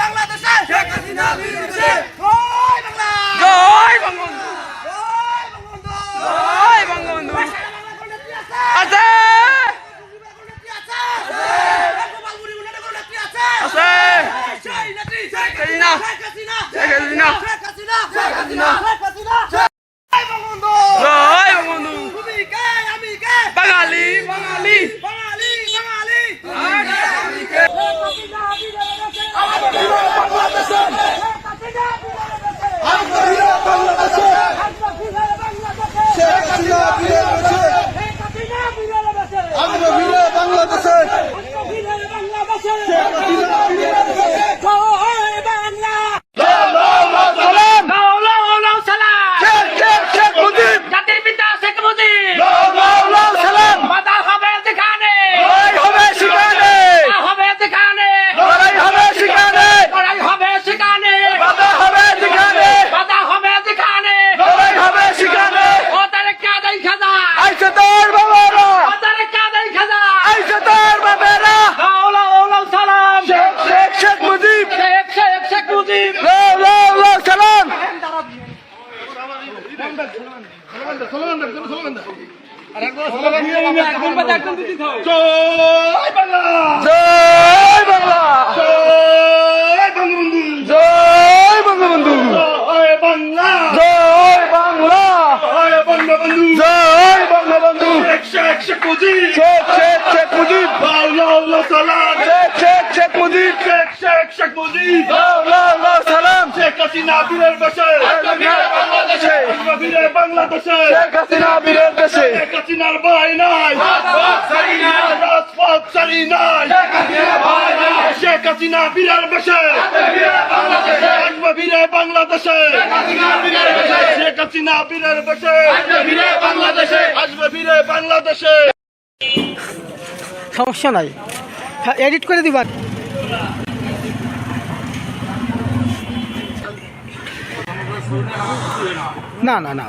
বাংলাদেশে। শেখ হাসিনা জয় বাংলা। জয় বাংলা জয় বঙ্গবন্ধু জয় বঙ্গবন্ধু জয় বাংলা জয় বাংলা জয় বঙ্গবন্ধু জয় বঙ্গবন্ধু শেখ মুজিব শেখ শেখ মুজিব শেখ শেখ সালাম শেখ হাসিনা, বীরের বসে বাংলাদেশে বাংলাদেশে। শেখ হাসিনা বীরের দেশে। শেখ হাসিনার ভাই নাই। রাজপথ সারি নাই। শেখ হাসিনা বীরের আসবে বীরে বাংলাদেশে। শেখ হাসিনা বীরের বসে বাংলাদেশে। আসবে বীরে বাংলাদেশে। সমস্যা নাই। এডিট করে দিবা। না না না।